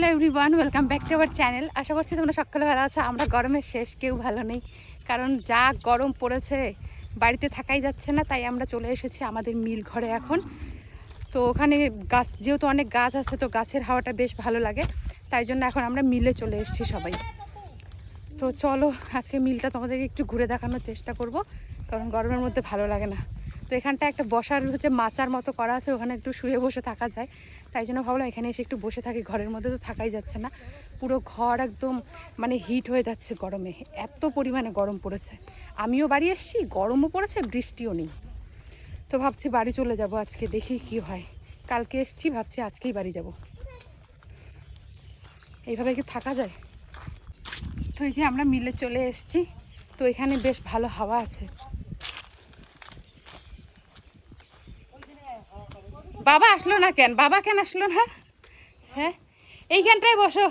Hello everyone, welcome back to our channel. আশা করছি তোমরা সকালে ভালো আছো, আমরা গরমের শেষ, কেউ ভালো নেই। কারণ যা গরম পড়েছে, বাড়িতে থাকাই যাচ্ছে না, তাই আমরা চলে এসেছি আমাদের মিল ঘরে এখন। তো ওখানে গাছ, যেহেতু অনেক গাছ আছে, তো গাছের হাওয়াটা বেশ ভালো লাগে, তাই জন্য এখন আমরা মিলে চলে এসেছি সবাই। তো চলো, আজকে মিলটা তোমাদেরকে একটু ঘুরে দেখানোর চেষ্টা করব, কারণ গরমের মধ্যে ভালো লাগে না। তো এখানটা একটা বসার হচ্ছে মাচার মতো করা আছে, ওখানে একটু শুয়ে বসে থাকা যায়। তাই জন্য ভাবলাম এখানে এসে একটু বসে থাকি, ঘরের মধ্যে তো থাকাই যাচ্ছে না। পুরো ঘর একদম মানে হিট হয়ে যাচ্ছে গরমে, এত পরিমাণে গরম পড়েছে। আমিও বাড়ি এসেছি, গরমও পড়েছে, বৃষ্টিও নেই। তো ভাবছি বাড়ি চলে যাব আজকে, দেখি কি হয়। কালকে এসছি, ভাবছি আজকেই বাড়ি যাব। এইভাবে কি থাকা যায়? তো এই যে আমরা মিলে চলে এসেছি, তো এখানে বেশ ভালো হাওয়া আছে। বাবা আসলো না কেন? বাবা কেন আসলো না? হ্যাঁ? এইখানটায় বসো।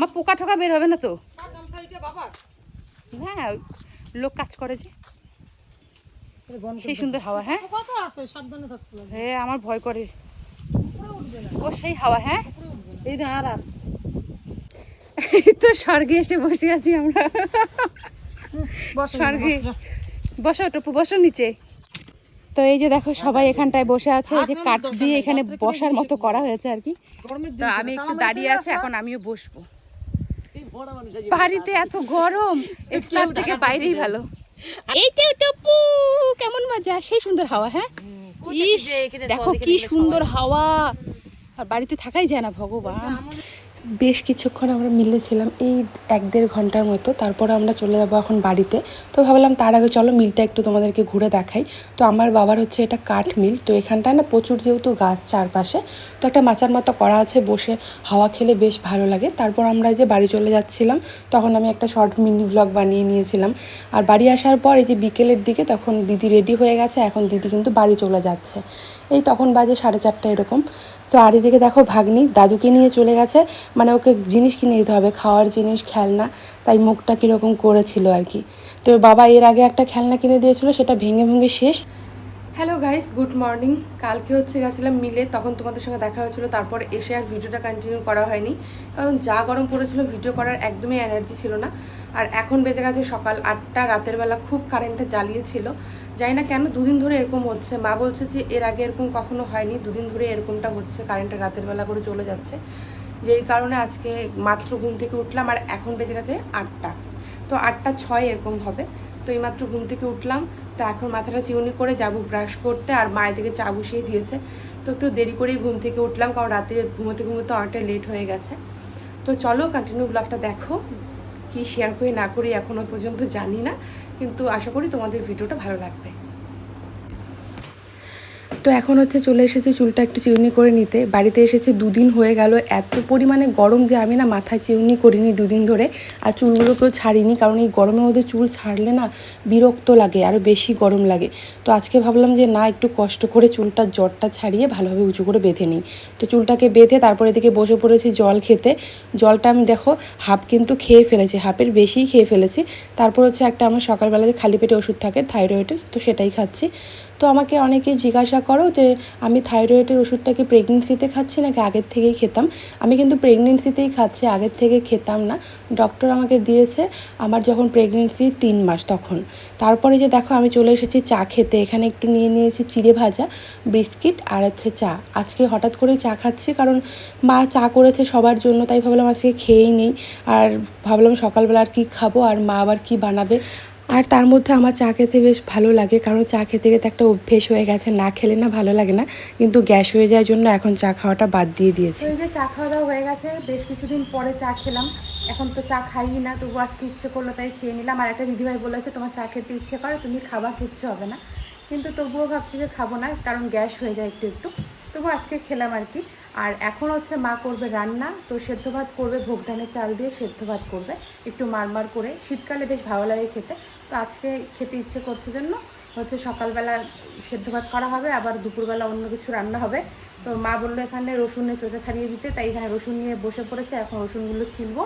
মা পোকা ঠোকা বের হবে না তো? হ্যাঁ লোক কাজ করে যে। সেই সুন্দর হাওয়া হ্যাঁ? হ্যাঁ আমার ভয় করে। ও সেই হাওয়া হ্যাঁ? এই না আর তো স্বর্গে এসে বসে আছি আমরা। স্বর্গে। বসো টপু বসো নিচে। তো এই যে দেখো সবাই এখানটায় বসে আছে এই যে কাঠ দিয়ে এখানে বসার মতো করা হয়েছে আর কি। তো আমি একটু দাঁড়িয়ে আছি এখন আমিও বসবো। বাড়িতে এত গরম একটু তার থেকে বাইরেই ভালো। এই তো টপু কেমন মজা সেই সুন্দর হাওয়া হ্যাঁ? ইস দেখো কি সুন্দর হাওয়া। আর বাড়িতে থাকাই যায় না ভগবান। বেশ কিছুক্ষণ আমরা মিলেছিলাম, এই এক দেড় ঘণ্টার মতো। তারপর আমরা চলে যাব এখন বাড়িতে। তো ভাবলাম তার আগে চলো মিলটা একটু তোমাদেরকে ঘুরে দেখাই। তো আমার বাবার হচ্ছে এটা কাঠ মিল। তো এখানটায় না প্রচুর যেহেতু গাছ চারপাশে, তো একটা মাচার মতো করা আছে বসে। হাওয়া খেলে বেশ ভালো লাগে। তারপর আমরা যে বাড়ি চলে যাচ্ছিলাম, তখন আমি একটা শর্ট মিনি ব্লগ বানিয়ে নিয়েছিলাম। আর বাড়ি আসার পর এই যে বিকেলের দিকে তখন দিদি রেডি হয়ে গেছে। এখন দিদি কিন্তু বাড়ি চলে যাচ্ছে। এই তখন বাজে সাড়ে চারটা এরকম। তো আর এদিকে দেখো ভাগ্নি দাদুকে নিয়ে চলে গেছে। মানে ওকে জিনিস কিনে দিতে হবে, খাওয়ার জিনিস, খেলনা। তাই মুখটা কীরকম করেছিল আর কি। তো বাবা এর আগে একটা খেলনা কিনে দিয়েছিল, সেটা ভেঙে ভেঙে শেষ। হ্যালো গাইস গুড মর্নিং কালকে হচ্ছে গেছিলাম মিলে, তখন তোমাদের সঙ্গে দেখা হয়েছিল, তারপর এসে আর ভিডিওটা কন্টিনিউ করা হয়নি। কারণ যা গরম পড়েছিল ভিডিও করার একদমই এনার্জি ছিল না। আর এখন বেজে গেছে সকাল আটটা, রাতের বেলা খুব কারেন্টটা জ্বালিয়েছিল। জানি না কেন দুদিন ধরে এরকম হচ্ছে। মা বলছে যে এর আগে এরকম কখনো হয়নি, দুদিন ধরে এরকমটা হচ্ছে কারেন্টটা রাতের বেলা করে চলে যাচ্ছে। যেই কারণে আজকে মাত্র ঘুম থেকে উঠলাম আর এখন বেজে গেছে আটটা। তো আটটা ছয় এরকম হবে। তো এইমাত্র ঘুম থেকে উঠলাম। তো এখন মাথাটা চিউনি করে যাব ব্রাশ করতে আর মায়ের দিকে চা বসিয়ে দিয়েছে। তো একটু দেরি করেই ঘুম থেকে উঠলাম, কারণ রাতে ঘুমোতে ঘুমোতে অনেকটা লেট হয়ে গেছে। তো চলো কন্টিনিউ ব্লগটা দেখো। কি শেয়ার করে না করি এখনও পর্যন্ত জানি না। কিন্তু আশা করি তোমাদের ভিডিওটা ভালো লাগবে। তো এখন হচ্ছে চলে এসেছি চুলটা একটু চিউনি করে নিতে। বাড়িতে এসেছে, দুদিন হয়ে গেল। এত পরিমাণে গরম যে আমি না মাথায় চিউনি করিনি দুদিন ধরে। আর চুলগুলোকেও ছাড়িনি, কারণ এই গরমের মধ্যে চুল ছাড়লে না বিরক্ত লাগে আরও বেশি গরম লাগে। তো আজকে ভাবলাম যে না, একটু কষ্ট করে চুলটার জ্বরটা ছাড়িয়ে ভালোভাবে উঁচু করে বেঁধে নিই। তো চুলটাকে বেঁধে তারপরে এদিকে বসে পড়েছি জল খেতে। জলটা আমি দেখো, হাফ কিন্তু খেয়ে ফেলেছি, হাফের বেশিই খেয়ে ফেলেছি। তারপর হচ্ছে একটা আমার সকালবেলা যে খালি পেটে ওষুধ থাকে, থাইরয়েডের, তো সেটাই খাচ্ছি। তো আমাকে অনেকেই জিজ্ঞাসা করো যে, আমি থাইরয়েডের ওষুধটা কি প্রেগনেন্সিতে খাচ্ছি নাকি আগের থেকেই খেতাম? আমি কিন্তু প্রেগনেন্সিতেই খাচ্ছি, আগের থেকে খেতাম না। ডক্টর আমাকে দিয়েছে আমার যখন প্রেগনেন্সি তিন মাস তখন। তারপরে যে দেখো আমি চলে এসেছি চা খেতে, এখানে একটু নিয়ে নিয়েছি চিড়ে ভাজা, বিস্কিট আর হচ্ছে চা। আজকে হঠাৎ করেই চা খাচ্ছি কারণ মা চা করেছে সবার জন্য, তাই ভাবলাম আজকে খেয়েই নেই। আর ভাবলাম সকালবেলা আর কী খাব, আর মা আবার কী বানাবে? আর তার মধ্যে আমার চা খেতে বেশ ভালো লাগে, কারণ চা খেতে খেতে একটা অভ্যেস হয়ে গেছে, না খেলে না ভালো লাগে না। কিন্তু গ্যাস হয়ে যাওয়ার জন্য এখন চা খাওয়াটা বাদ দিয়ে দিয়েছি। এই যে চা খাওয়া দাওয়া হয়ে গেছে, বেশ কিছুদিন পরে চা খেলাম। এখন তো চা খাই না তবু আজকে ইচ্ছে করল তাই খেয়ে নিলাম। আর একটা দিদিভাই বলেছে, তোমার চা খেতে ইচ্ছে করে, তুমি খাবার কিচ্ছু হবে না। কিন্তু তবুও ভাবছি যে খাব না, কারণ গ্যাস হয়ে যায় একটু একটু। তবু আজকে খেলাম আর কি। আর এখন হচ্ছে মা করবে রান্না, তো সেদ্ধ ভাত করবে ভোগ ধানের চাল দিয়ে সেদ্ধ ভাত করবে। একটু মারমার করে। শীতকালে বেশ ভালো লাগে খেতে। তো আজকে খেতে ইচ্ছে করছে জন্য হচ্ছে সকালবেলা সেদ্ধ ভাত করা হবে, আবার দুপুরবেলা অন্য কিছু রান্না হবে। তো মা বলল এখানে রসুনের চোচা ছাড়িয়ে দিতে, তাই এখানে রসুন নিয়ে বসে পড়েছে, এখন রসুনগুলো ছিলবো।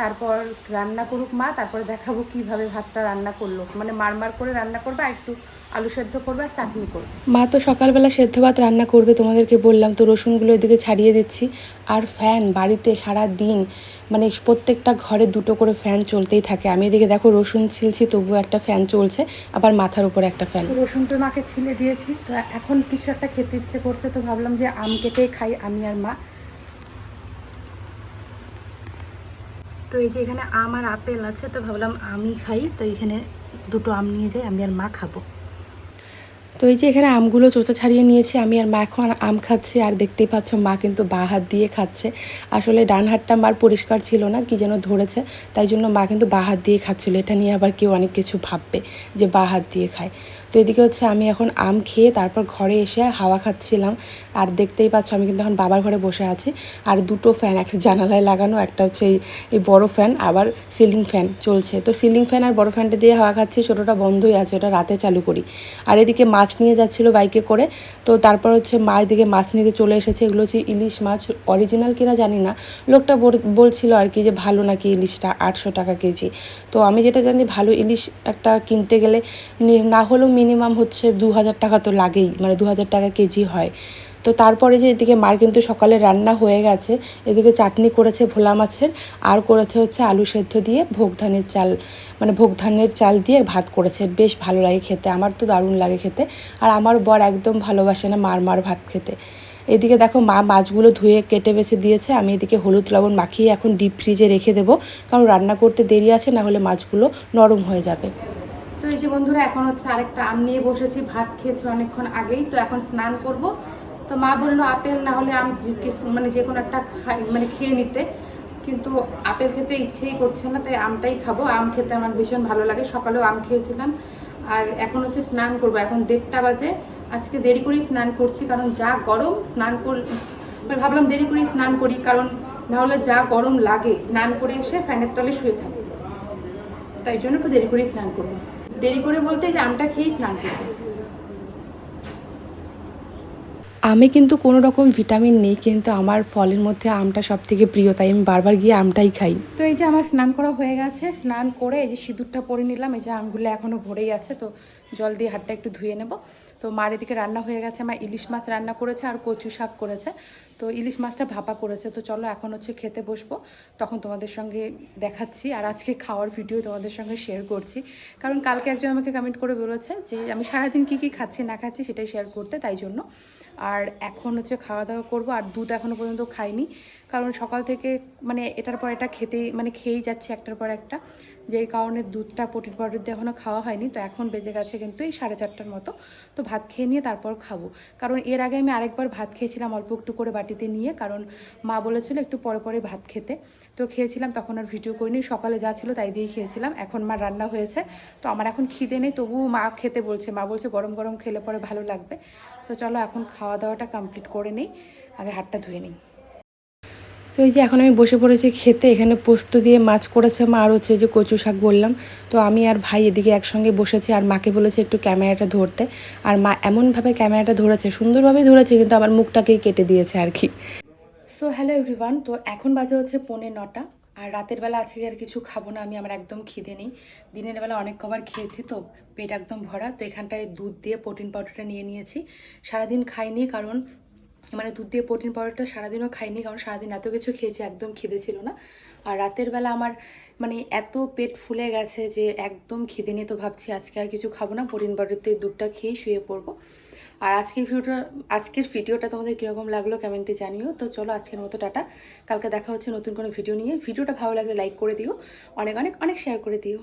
তারপর রান্না করুক মা তারপরে দেখাবো কীভাবে ভাতটা রান্না করল। মানে মারমার করে রান্না করবে আর একটু আলু সেদ্ধ করবে আর চাটনি করবে। মা তো সকালবেলা সেদ্ধ ভাত রান্না করবে তোমাদেরকে বললাম তো রসুনগুলো এদিকে ছাড়িয়ে দিচ্ছি। আর ফ্যান বাড়িতে সারা দিন মানে প্রত্যেকটা ঘরে দুটো করে ফ্যান চলতেই থাকে। আমি এদিকে দেখো রসুন ছিলছি তবুও একটা ফ্যান চলছে আবার মাথার উপর একটা ফ্যান। রসুন তো মাকে ছিলে দিয়েছি তো এখন কিছু একটা খেতে ইচ্ছে করছে তো ভাবলাম যে আম কেটেই খাই আমি আর মা। তো এই যে এখানে আম আর আপেল আছে, তো ভাবলাম আমি খাই। তো এখানে দুটো আম নিয়ে যাই, আমি আর মা খাব। তো এই যে এখানে আমগুলো চোচা ছাড়িয়ে নিয়েছি, আমি আর মা এখন আম খাচ্ছি। আর দেখতেই পাচ্ছ মা কিন্তু বা হাত দিয়ে খাচ্ছে। আসলে ডান হাতটা মার পরিষ্কার ছিল না, কি যেন ধরেছে। তাই জন্য মা কিন্তু বা হাত দিয়ে খাচ্ছিল। এটা নিয়ে আবার কেউ অনেক কিছু ভাববে যে বা হাত দিয়ে খায়। তো এদিকে হচ্ছে আমি এখন আম খেয়ে তারপর ঘরে এসে হাওয়া খাচ্ছিলাম। আর দেখতেই পাচ্ছ আমি কিন্তু এখন বাবার ঘরে বসে আছি। আর দুটো ফ্যান, একটা জানালায় লাগানো, একটা হচ্ছে এই বড় ফ্যান, আবার সিলিং ফ্যান চলছে। তো সিলিং ফ্যান আর বড় ফ্যানটা দিয়ে হাওয়া খাচ্ছি, ছোটোটা বন্ধই আছে, ওটা রাতে চালু করি। আর এদিকে মাছ নিয়ে যাচ্ছিল বাইকে করে। তো তারপর হচ্ছে মা এদিকে মাছ নিতে চলে এসেছে। এগুলো হচ্ছে ইলিশ মাছ অরিজিনাল কিনা জানি না। লোকটা বল- বলছিল আর কি যে ভালো নাকি ইলিশটা, আটশো টাকা কেজি। তো আমি যেটা জানি ভালো ইলিশ একটা কিনতে গেলে না হলেও মিনিমাম হচ্ছে দু হাজার টাকা তো লাগেই মানে দু হাজার টাকা কেজি হয়। তো তারপরে যে এদিকে মার কিন্তু সকালে রান্না হয়ে গেছে, এদিকে চাটনি করেছে ভোলা মাছের, আর করেছে হচ্ছে আলু সেদ্ধ দিয়ে ভোগ ধানের চাল মানে ভোগ ধানের চাল দিয়ে ভাত করেছে। বেশ ভালো লাগে খেতে, আমার তো দারুণ লাগে খেতে, আর আমার বর একদম ভালোবাসে না মার মার ভাত খেতে। এদিকে দেখো মা মাছগুলো ধুয়ে কেটে বেছে দিয়েছে, আমি এদিকে হলুদ লবণ মাখিয়ে এখন ডিপ ফ্রিজে রেখে দেবো, কারণ রান্না করতে দেরি আছে, না হলে মাছগুলো নরম হয়ে যাবে। তো এই যে বন্ধুরা, এখন হচ্ছে আরেকটা আম নিয়ে বসেছি, ভাত খেয়েছি অনেকক্ষণ আগেই, তো এখন স্নান করব। তো মা বলল, আপেল না হলে আম মানে যে কোনো একটা খাই মানে খেয়ে নিতে। কিন্তু আপেল খেতে ইচ্ছেই করছে না, তাই আমটাই খাব। আম খেতে আমার ভীষণ ভালো লাগে, সকালেও আম খেয়েছিলাম। আর এখন হচ্ছে স্নান করব, এখন দেড়টা বাজে। আজকে দেরি করেই স্নান করছি, কারণ যা গরম, স্নান কর ভাবলাম দেরি করেই স্নান করি, কারণ নাহলে যা গরম লাগে, স্নান করে এসে ফ্যানের তলে শুয়ে থাকি। তাই জন্য একটু দেরি করেই স্নান করব। দেরি করে বলতে যে আমটা খেয়েই স্নান করতে। আমে কিন্তু কোনো রকম ভিটামিন নেই কিন্তু আমার ফলের মধ্যে আমটা সব থেকে প্রিয় তাই আমি বারবার গিয়ে আমটাই খাই। তো এই যে আমার স্নান করা হয়ে গেছে স্নান করে এই যে সিঁদুরটা পরে নিলাম এই যে আমগুলো এখনও ভরেই আছে তো জল দিয়ে হাতটা একটু ধুয়ে নেব। তো মার এদিকে রান্না হয়ে গেছে আমার ইলিশ মাছ রান্না করেছে আর কচু শাক করেছে। তো ইলিশ মাছটা ভাপা করেছে, তো চলো এখন হচ্ছে খেতে বসবো। তখন তোমাদের সঙ্গে দেখাচ্ছি আর আজকে খাওয়ার ভিডিও তোমাদের সঙ্গে শেয়ার করছি। কারণ কালকে একজন আমাকে কমেন্ট করে বলেছে যে, আমি সারাদিন কী কী খাচ্ছি, না খাচ্ছি সেটাই শেয়ার করতে তাই জন্য। আর এখন হচ্ছে খাওয়া দাওয়া করব আর দুধ এখনও পর্যন্ত খাইনি। কারণ সকাল থেকে মানে এটার পর এটা খেতেই মানে খেয়েই যাচ্ছে একটার পর একটা। যেই কারণে দুধটা প্রোটিন পাউডার দিয়ে এখনও খাওয়া হয়নি, তো এখন বেজে গেছে কিন্তু এই সাড়ে চারটার মতো। তো ভাত খেয়ে নিয়ে তারপর খাব। কারণ এর আগে আমি আরেকবার ভাত খেয়েছিলাম অল্প একটু করে বাটিতে নিয়ে, কারণ মা বলেছিল একটু পরে পরে ভাত খেতে। তো খেয়েছিলাম, তখন আর ভিডিও করিনি, সকালে যা ছিল তাই দিয়েই খেয়েছিলাম। এখন মা রান্না হয়েছে, তো আমার এখন খিদে নেই, তবুও মা খেতে বলছে। মা বলছে গরম গরম খেলে পরে ভালো লাগবে। তো চলো এখন খাওয়া দাওয়াটা কমপ্লিট করে নিই, আগে হাতটা ধুয়ে নিই। তো এই যে এখন আমি বসে পড়েছি খেতে, এখানে পোস্ত দিয়ে মাছ করেছে মা আর হচ্ছে যে কচু শাক বললাম তো আমি আর ভাই এদিকে একসঙ্গে বসেছি আর মাকে বলেছে একটু ক্যামেরাটা ধরতে। আর মা এমনভাবে ক্যামেরাটা ধরেছে, সুন্দরভাবেই ধরেছে, কিন্তু আমার মুখটাকেই কেটে দিয়েছে আর কি। সো হ্যালো এভরিওয়ান তো এখন বাজে হচ্ছে পৌনে নটা, আর রাতের বেলা আজকে আর কিছু খাব না, আমি আমার একদম খিদে নেই। দিনের বেলা অনেক খাবার খেয়েছি তো, পেট একদম ভরা, তো এখানটায় দুধ দিয়ে প্রোটিন পাউডারটা নিয়ে নিয়েছি। সারাদিন খাইনি কারণ মানে দুধ দিয়ে প্রোটিন পাউডারটা সারাদিনও খাইনি, কারণ সারাদিন এত কিছু খেয়েছি, একদম খিদে ছিল না। আর রাতের বেলা আমার মানে এত পেট ফুলে গেছে যে একদম খিদে নিয়ে তো ভাবছি আজকে আর কিছু খাব না, প্রোটিন পাউডার দিয়ে দুধটা খেয়েই শুয়ে পড়ব। আর আজকের ভিডিওটা আজকের ভিডিওটা তোমাদের কীরকম লাগল কমেন্টে জানিও। তো চলো আজকের মতো টাটা। কালকে দেখা হচ্ছে নতুন কোনো ভিডিও নিয়ে। ভিডিওটা ভালো লাগলে লাইক করে দিও। অনেক অনেক অনেক শেয়ার করে দিও।